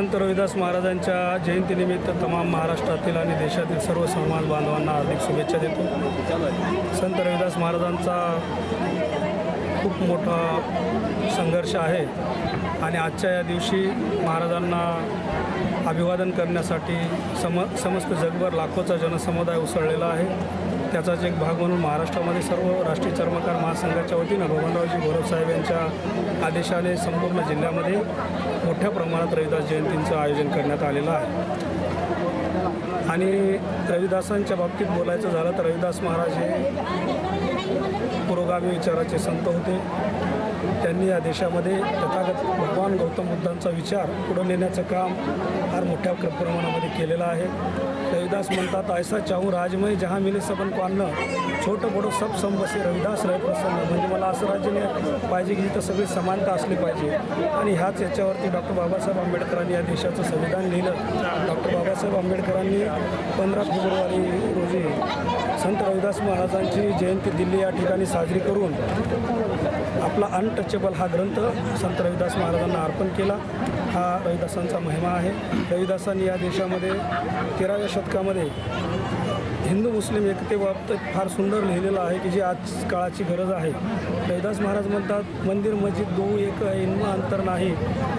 संत रविदास महाराजांच्या जयंतीनिमित्त तमाम महाराष्ट्रातील आणि देशातील सर्व समाज बांधवांना हार्दिक शुभेच्छा देतो. संत रविदास महाराजांचा खूप मोठा संघर्ष आहे. आणि आजच्या या दिवशी महाराजांना अभिवादन करण्यासाठी सम समस्त जगभर लाखोचा जनसमुदाय उसळलेला आहे. त्याचाच एक भाग म्हणून महाराष्ट्रामध्ये सर्व राष्ट्रीय चर्मकार महासंघाच्या वतीनं भगवानरावजी गोरवसाहेब यांच्या आदेशाने संपूर्ण जिल्ह्यामध्ये मोठ्या प्रमाणात रविदास जयंतींचं आयोजन करण्यात आलेलं आहे. आणि रविदासांच्या बाबतीत बोलायचं झालं तर रविदास महाराज हे पुरोगामी विचाराचे संत होते. त्यांनी या देशामध्ये तथागत भगवान गौतम बुद्धांचा विचार पुढं नेण्याचं काम फार मोठ्या प्रमाणामध्ये केलेलं आहे. रविदास म्हणतात ऐसा चाहूं राजमय जहाँ मिले सबन को अन्न छोटं मोठं सब संबसे रविदास रहे प्रसन्न. म्हणजे मला असं राज्य पाहिजे की तर सगळी समानता असली पाहिजे. आणि ह्याच याच्यावरती डॉक्टर बाबासाहेब आंबेडकरांनी या देशाचं संविधान लिहिलं. डॉक्टर बाबासाहेब आंबेडकरांनी पंधरा फेब्रुवारी रोजी संत रविदास महाराजांची जयंती दिल्ली या ठिकाणी साजरी करून आपला अनटचेबल हा ग्रंथ संत रविदास महाराजांना अर्पण केला. हा रविदासांचा महिमा आहे. रविदासांनी या देशामध्ये तेराव्या शतकामध्ये हिंदू मुस्लिम एकतेबाबतीत फार सुंदर लिहिलेलं आहे की जी आज काळाची गरज आहे. रविदास महाराज म्हणतात मंदिर मस्जिद दो एक है, अंतर नाही.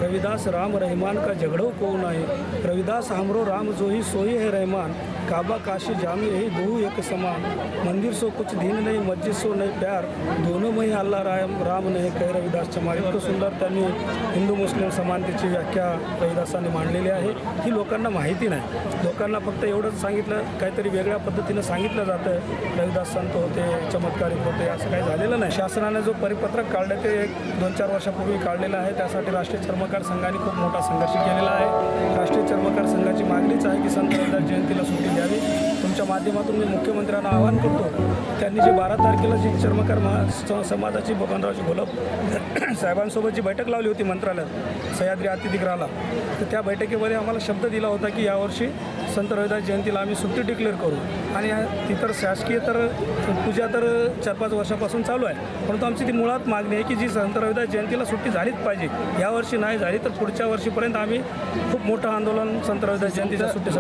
रविदास राम रहमान का झगड़ो को नाही रविदास हमरो राम जोही सोही है रहमान. काबा काशी जामी यही दो एक समान. मंदिर सो कुछ दिन नाही मस्जिद सो नाही प्यार. दोनों में अल्लाह राम राम नाही कह रविदास चमार. इतकं सुंदर त्यांनी हिंदू मुस्लिम समानतेची व्याख्या रविदासांनी मांडलेली आहे. ही लोकांना माहिती नाही. लोकांना फक्त एवढंच सांगितलं काहीतरी वेगळ्या पद्धतीनं सांगितलं जातं रविदास संत होते चमत्कारिक होते असं काही झालेलं नाही. शासनाने जो परिपत्रक काढलं ते एक दोन चार वर्षापूर्वी काढलेलं आहे. त्यासाठी राष्ट्रीय चर्मकार संघाने खूप मोठा संघर्ष केलेला आहे. राष्ट्रीय चर्मकार संघाची मागणीच आहे की संत रविदास जयंतीला माध्यमातून मी मुख्यमंत्र्यांना आवाहन करतो त्यांनी जी बारा तारखेला जी चर्मकार महा समाजाची बबनरावजी घोलप साहेबांसोबत जी बैठक लावली होती मंत्रालयात सह्याद्री अतिथिगृहाला तर त्या बैठकीमध्ये आम्हाला शब्द दिला होता की यावर्षी संत रविदास जयंतीला आम्ही सुट्टी डिक्लेअर करू. आणि ती तर शासकीय तर पूजा तर चार पाच वर्षापासून चालू आहे परंतु आमची ती मुळात मागणी आहे की जी संत रविदास जयंतीला सुट्टी झालीच पाहिजे. यावर्षी नाही झाली तर पुढच्या वर्षीपर्यंत आम्ही खूप मोठं आंदोलन संत रविदास जयंतीच्या सुट्टी